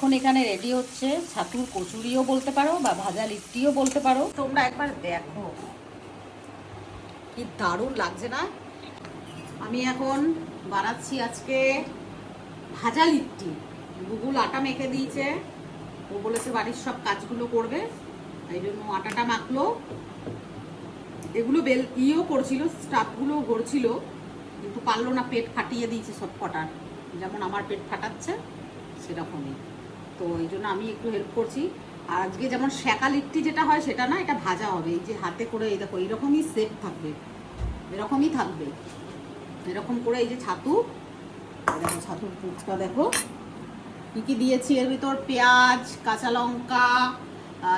এখন এখানে রেডি হচ্ছে ছাতুর কচুরিও বলতে পারো বা ভাজা লিট্টিও বলতে পারো। তোমরা একবার দেখো। কি দারুণ লাগছে না? আমি এখন বানাচ্ছি আজকে ভাজা লিট্টি। গুগুল আটা মেখে দিয়েছে। ও বলেছে বাড়ির সব কাজগুলো করবে। এই জন্য আটাটা মাখলো। এগুলো বেল ইও করছিল, স্টাফগুলো গড়ছিল কিন্তু পারল না, পেট ফাটিয়ে দিয়েছে সব কটার যেমন আমার পেট ফাটাচ্ছে, সেরকমই। তো এই জন্য আমি একটু হেল্প করছি। আর আজকে যেমন শ্যাকা লিট্টি যেটা হয় সেটা না এটা ভাজা হবে। এই যে হাতে করে এই দেখো এইরকমই সেপ থাকবে। এরকমই থাকবে। এরকম করে এই যে ছাতু দেখো ছাতুর পুচকা দেখো। কী কী দিয়েছি? এর ভিতর পেঁয়াজ কাঁচা লঙ্কা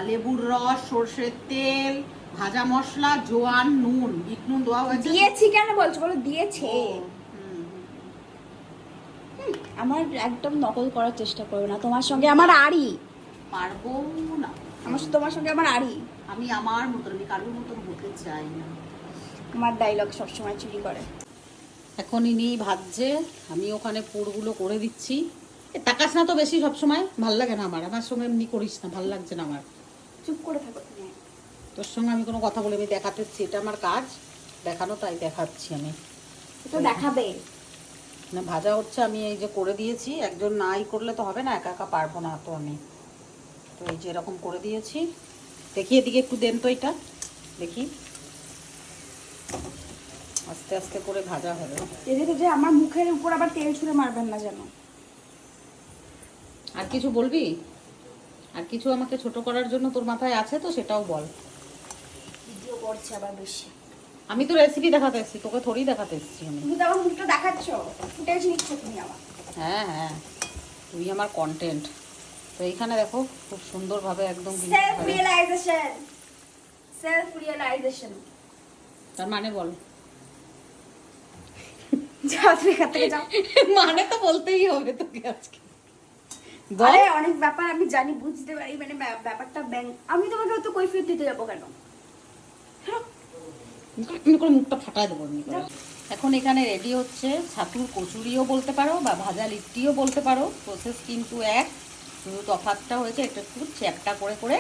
লেবুর রস সর্ষের তেল ভাজা মশলা জোয়ান নুন। বিট নুন দেওয়া হয়েছে। দিয়েছি কেন বলছো? বলো দিয়েছে। আমার একদম নকল করার চেষ্টা করবে না। তোমার সঙ্গে আমার আড়ি। পারব না। আমার তোমার সঙ্গে আমার আড়ি। আমি আমার মতন আমি কারোর মতন হতে চাই না। আমার ডায়লগ সবসময় চুরি করে। এখন ইনি ভাজছে আমি ওখানে পুরগুলো করে দিচ্ছি। তাকাস না তো বেশি সবসময়। ভালো লাগে না আমার। আমার সঙ্গে এমনি করিস না ভালো লাগছে না আমার। চুপ করে থাকো তুমি। তোর সঙ্গে আমি কোনো কথা বলে আমি দেখাতে এটা আমার কাজ। দেখানো তাই দেখাচ্ছি আমি। তো দেখাবে। না ভাজা হচ্ছে আমি এই যে করে দিয়েছি একজন নাই করলে তো হবে না একা একা পারব না তো আমি। তো এই যে এরকম করে দিয়েছি। দেখি এদিকে একটু দেন তো এটা দেখি। আস্তে আস্তে করে ভাজা হবে। এদিকে যে আমার মুখের উপর আবার তেল ছুঁড়ে মারবেন না যেন। আর কিছু বলবি? আর কিছু আমাকে ছোট করার জন্য তোর মাথায় আছে তো সেটাও বল। ভিডিও করছে আবার বেশি। আমি তো রেসিপি দেখাতে এসেছি তোকে থোড়ি দেখাতে এসেছি আমি। তুমি তো আমার মুখটা দেখাচ্ছ ফুটেজ নিচ্ছ তুমি আমার হ্যাঁ হ্যাঁ তুই আমার কন্টেন্ট তো এইখানে দেখো খুব সুন্দরভাবে একদম সেলফ রিয়েলাইজেশন সেলফ রিয়েলাইজেশন তার মানে বল। মানে তো বলতেই হবে তোকে আজকে। অনেক ব্যাপার আমি জানি বুঝতে পারি মানে ব্যা- ব্যাপারটা ব্যাংক আমি তোমাকে অত কৈফিয়ত দিতে যাব কেন? করে মুখটা ফাটায় দেবো এমনি এখন এখানে রেডি হচ্ছে ছাতুর কচুরিও বলতে পারো বা ভাজা লিট্টিও বলতে পারো। প্রসেস কিন্তু এক। শুধু তফাতটা হয়েছে, এটা একটু চ্যাপটা করে করে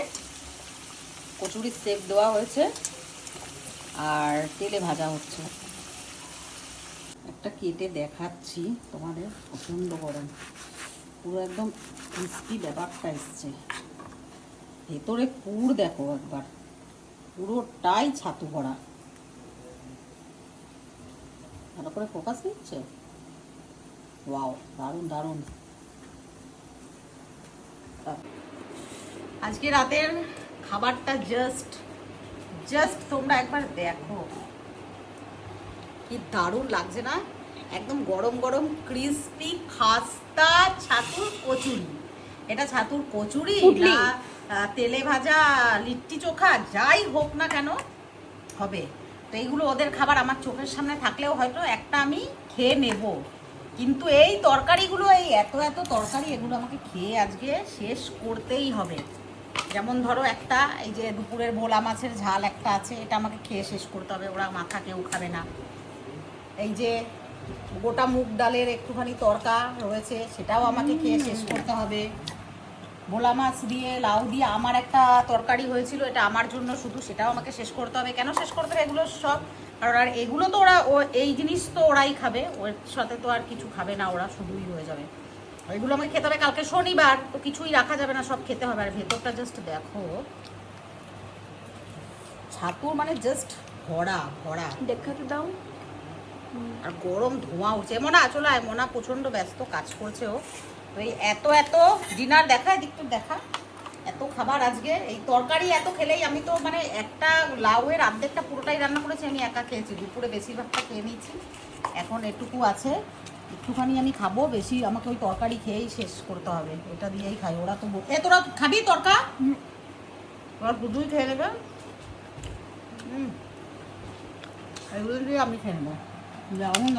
কচুরির সেপ দেওয়া হয়েছে। আর তেলে ভাজা হচ্ছে। একটা কেটে দেখাচ্ছি তোমাদের পছন্দ করেন পুরো একদম ক্রিস্পি ব্যাপারটা এসছে। ভেতরে পুর দেখো একবার। পুরোটাই ছাতু ভরা। ভালো করে ফোকাস নিচ্ছে? ওয়াও দারুণ দারুণ। আজকে রাতের খাবারটা জাস্ট জাস্ট তোমরা একবার দেখো। কি দারুণ লাগছে না? একদম গরম গরম ক্রিস্পি খাস্তা ছাতুর কচুরি। এটা ছাতুর কচুরি না তেলে ভাজা লিট্টি চোখা যাই হোক না কেন হবে। তো এইগুলো ওদের খাবার আমার চোখের সামনে থাকলেও হয়তো একটা আমি খেয়ে নেব। কিন্তু এই তরকারিগুলো এই এত এত তরকারি এগুলো আমাকে খেয়ে আজকে শেষ করতেই হবে। যেমন ধরো একটা এই যে দুপুরের ভোলা মাছের ঝাল একটা আছে এটা আমাকে খেয়ে শেষ করতে হবে ওরা মাথা কেউ খাবে না। এই যে গোটা মুগ ডালের একটুখানি তরকা রয়েছে সেটাও আমাকে খেয়ে শেষ করতে হবে। ভোলা মাছ দিয়ে লাউ দিয়ে আমার একটা তরকারি হয়েছিল এটা আমার জন্য শুধু সেটাও আমাকে শেষ করতে হবে। কেন শেষ করতে হবে? এগুলো সব কারণ আর এগুলো তো ওরা ও এই জিনিস তো ওরাই খাবে। ওর সাথে তো আর কিছু খাবে না ওরা শুধুই হয়ে যাবে। এগুলো আমাকে খেতে হবে কালকে শনিবার তো কিছুই রাখা যাবে না সব খেতে হবে। আর ভেতরটা জাস্ট দেখো ছাতুর মানে জাস্ট ভরা ভরা। দেখাতে দাও। আর গরম ধোঁয়া উঠছে। মোনা চলে আয়। মোনা প্রচণ্ড ব্যস্ত কাজ করছে ও। তো এই এত এত ডিনার দেখা এদিকটা দেখা। এত খাবার আজকে এই তরকারি এত খেলেই আমি তো মানে একটা লাউয়ের অর্ধেকটা পুরোটাই রান্না করেছি আমি একা খেয়েছি। দুপুরে বেশিরভাগটা খেয়ে নিয়েছি। এখন এটুকু আছে। একটুখানি আমি খাব বেশি আমাকে ওই তরকারি খেয়েই শেষ করতে হবে। এটা দিয়েই খাই। ওরা তো এ তোরা খাবি তরকা? ওরা দুধুই খেয়ে নেবে? হুম। এগুলো দিয়ে আমি খেয়ে নেব। যেমন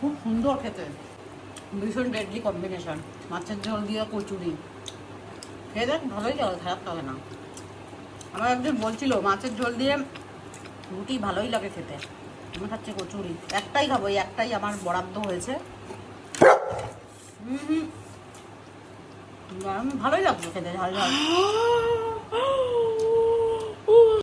খুব সুন্দর খেতে। ভীষণ ডেডলি কম্বিনেশন মাছের ঝোল দিয়ে কচুরি। খেয়ে দেখ, ভালোই লাগে খারাপ লাগে না। আমার একজন বলছিল, মাছের ঝোল দিয়ে রুটি ভালোই লাগে খেতে। আমি খাচ্ছি কচুরি। একটাই খাব একটাই আমার বরাদ্দ হয়েছে। ভালোই লাগছে খেতে, ঝাল ঝাল।